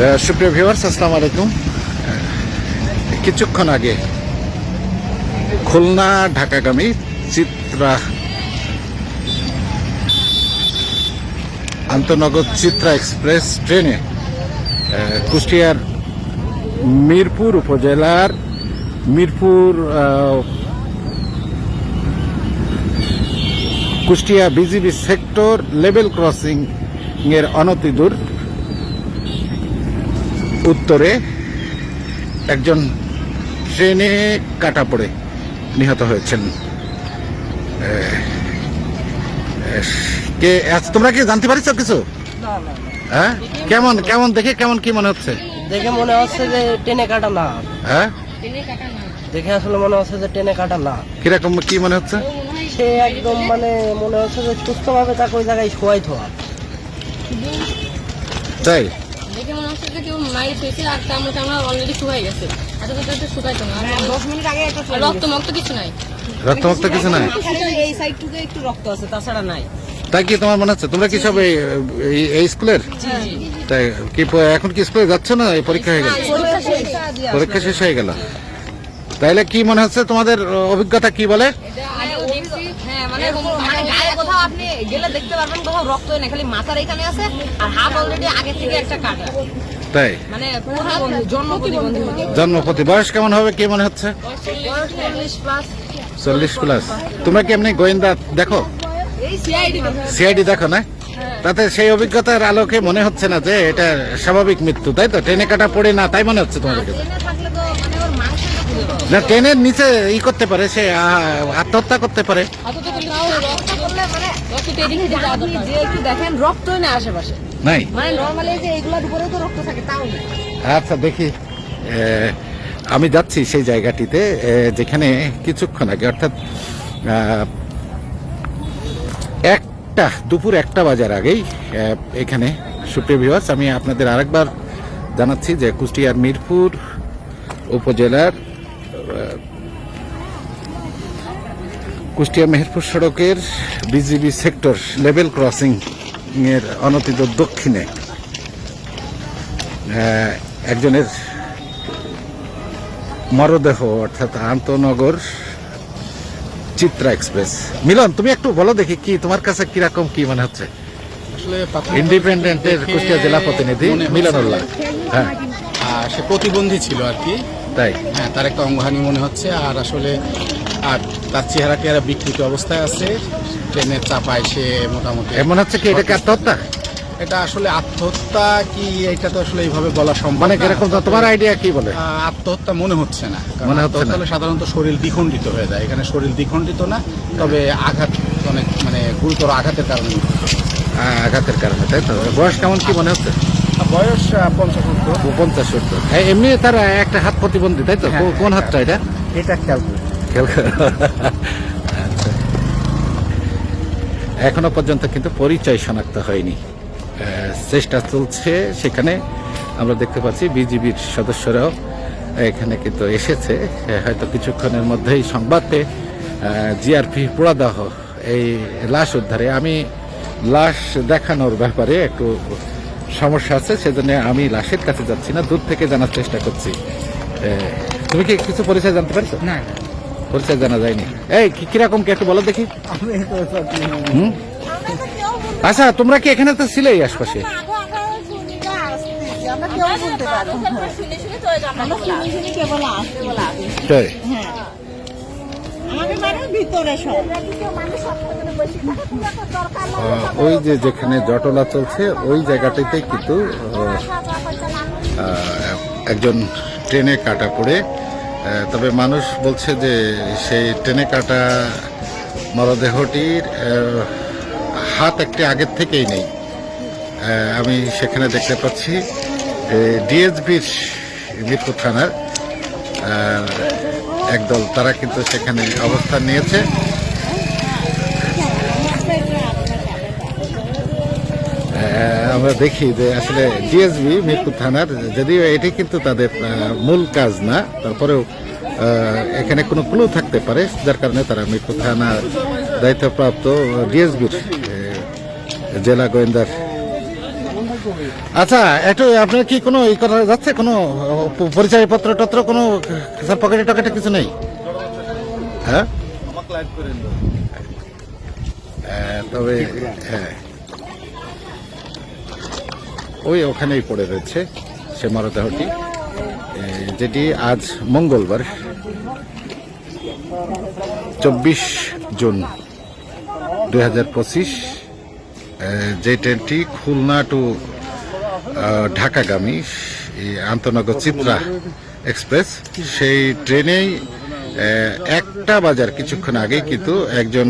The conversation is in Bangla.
সুপ্রিয় ভিউয়ার্স, আসসালামু আলাইকুম। কিছুক্ষণ আগে খুলনা ঢাকাগামী চিত্রা আন্তনগর চিত্রা এক্সপ্রেস ট্রেনে কুষ্টিয়ার মিরপুর উপজেলার Mirpur Kushtia BGB sector level crossing এর অনতিদূর উত্তরে একজন ট্রেনে কাটা পড়ে নিহত হয়েছেন। কে আচ্ছা, তোমরা কি জানতে পারিস কিছু? হ্যাঁ? কেমন কেমন দেখে কেমন কি মনে হচ্ছে? দেখে মনে হচ্ছে যে টেনে কাটা না। হ্যাঁ? দেখে আসলে মনে হচ্ছে যে টেনে কাটা না। কীরকম কি মনে হচ্ছে? সে একদম মানে মনে হচ্ছে যে সুস্থভাবে তাকে ওই জায়গায় শোয়াই থোয়া তাই? দেখে মনে হচ্ছে যে কেউ মায়ের শুয়েছে আর তার মধ্যে আমার অলরেডি শুকাই গেছে। এত তো একটু শুকাইতো না দশ মিনিট আগে একটা রক্ত মক্ত কিছু নাই। রক্তমুক্ত কিছু নাই? এই সাইডটুকু একটু রক্ত আছে তাছাড়া নাই। তাই কি তোমার মনে হচ্ছে? তোমরা কি সব এই- স্কুলের? তাই কি এখন কি স্কুলে যাচ্ছ না? এই পরীক্ষা হয়ে গেল? পরীক্ষা শেষ। হয়ে গেল। তাইলে কি মনে হচ্ছে তোমাদের অভিজ্ঞতা কি বলে? হ্যাঁ মানে আপনি গেলে দেখতে পারবেন কোথাও রক্ত না খালি মাথার এখানে আছে আর হাত অলরেডি আগে থেকে একটা কাটা। তাই? মানে প্রতিবন্ধী জন্ম প্রতিবন্ধী বয়স কেমন হবে? কি মনে হচ্ছে? চল্লিশ প্লাস চল্লিশ প্লাস তোমরা কি এমনি গোয়েন্দা? দেখো। সিআইডি সিআইডি দেখো না? তাতে সেই অভিজ্ঞতার আলোকে মনে হচ্ছে না যে এটা স্বাভাবিক মৃত্যু তাই তো? ট্রেনে কাটা পড়ে না তাই মনে হচ্ছে তোমাদের কাছে ট্রেনে থাকলে তো মানে ওর মাংসটা খুলে পাবে না, ট্রেনের নিচে ই করতে পারে, সে আত্মহত্যা করতে পারে। নাই। আচ্ছা দেখি আমি যাচ্ছি সেই জায়গাটিতে যেখানে কিছুক্ষণ আগে, অর্থাৎ একটা, দুপুর একটা বাজার আগেই এখানে সুপ্রিয় ভিউয়ার্স আমি আপনাদের আরেকবার জানাচ্ছি যে কুষ্টিয়ার মিরপুর উপজেলার কুষ্টিয়া মেহেরপুর সড়কের বিজিবি সেক্টর লেভেল ক্রসিং এর অনতিত দক্ষিণে একজনের মরদেহ অর্থাৎ আন্তনগর চিত্রা এক্সপ্রেস। মিলন তুমি একটু বলো দেখি কি তোমার কাছে কীরকম কি মনে হচ্ছে? ইন্ডিপেন্ডেন্টের কুষ্টিয়া জেলা প্রতিনিধি মিলনুল্লাহ হ্যাঁ। সে প্রতিবন্ধী ছিল আর কি। তাই? হ্যাঁ তার একটা অঙ্গহানি মনে হচ্ছে আর আসলে আর তার চেহারা টেহারা বিকৃত অবস্থায় আছে? ট্রেনের চাপায় সে মোটামুটি এ মনে হচ্ছে কি এটা কি আত্মহত্যা? এটা আসলে আত্মহত্যা কি এটা তো আসলে এইভাবে বলা সম্ভব মানে না। কীরকম তোমার আইডিয়া কি বলে? আত্মহত্যা মনে হচ্ছে না মনে হচ্ছে না। সাধারণত শরীর দ্বিখণ্ডিত হয়ে যায়। এখানে শরীর দ্বিখণ্ডিত না তবে আঘাত অনেক মানে গুরুতর আঘাতের কারণে। আঘাতের কারণে তাই তো? বয়স কেমন কি মনে হচ্ছে? বয়স পঞ্চাশ। পঞ্চাশ সত্তর এমনি তার একটা হাত প্রতিবন্ধী তাই তো? হ্যাঁ, কোন হাতটা এটা? এটা খেয়াল খেয়াল আচ্ছা। এখনও পর্যন্ত কিন্তু পরিচয় শনাক্ত হয়নি। চেষ্টা চলছে সেখানে আমরা দেখতে পাচ্ছি বিজিবির সদস্যরাও এখানে কিন্তু এসেছে। হয়তো কিছুক্ষণের মধ্যেই সংবাদ পেয়ে জিআরপি পোড়াদাহ এই লাশ উদ্ধারে। আমি লাশ দেখানোর ব্যাপারে একটু সমস্যা আছে সেজন্য আমি লাশের কাছে যাচ্ছি না দূর থেকে জানার চেষ্টা করছি। তুমি কি কিছু পরিচয় জানতে পারছ? না। পরিচয় জানা যায়নি। এই কি কীরকম কি একটু বলো দেখি। হুম? আচ্ছা তোমরা কি এখানে তো ছিলেই আশপাশে? ওই যে যেখানে জটলা চলছে, ওই জায়গাটিতে কিন্তু একজন ট্রেনে কাটা পড়ে। তবে মানুষ বলছে যে সেই ট্রেনে কাটা মরদেহটির হাত একটি আগের থেকেই নেই। আমি সেখানে দেখতে পাচ্ছি ডিএসবির মিরপুর থানার একদল, তারা কিন্তু সেখানে অবস্থান নিয়েছে। আমরা দেখি যে আসলে ডিএসবি মিরপুর থানার, যদিও এটি কিন্তু তাদের মূল কাজ না, তারপরেও এখানে কোনো ক্লু থাকতে পারে, যার কারণে তারা মিরপুর থানার দায়িত্বপ্রাপ্ত ডিএসবির জেলা গোয়েন্দার আচ্ছা একটু আপনার কি কোনো ই করা যাচ্ছে? কোনো পরিচয় পত্র টত্র কোনো পকেটে টকেটে কিছু নেই? হ্যাঁ? তবে হ্যাঁ। ওই ওখানেই পড়ে রয়েছে সে মরদেহটি। যেটি আজ মঙ্গলবার, চব্বিশ জুন দুই হাজার পঁচিশ। যে ট্রেনটি খুলনা টু ঢাকাগামী আন্তনগর চিত্রা এক্সপ্রেস। সেই ট্রেনেই একটা বাজার কিছুক্ষণ আগে কিন্তু একজন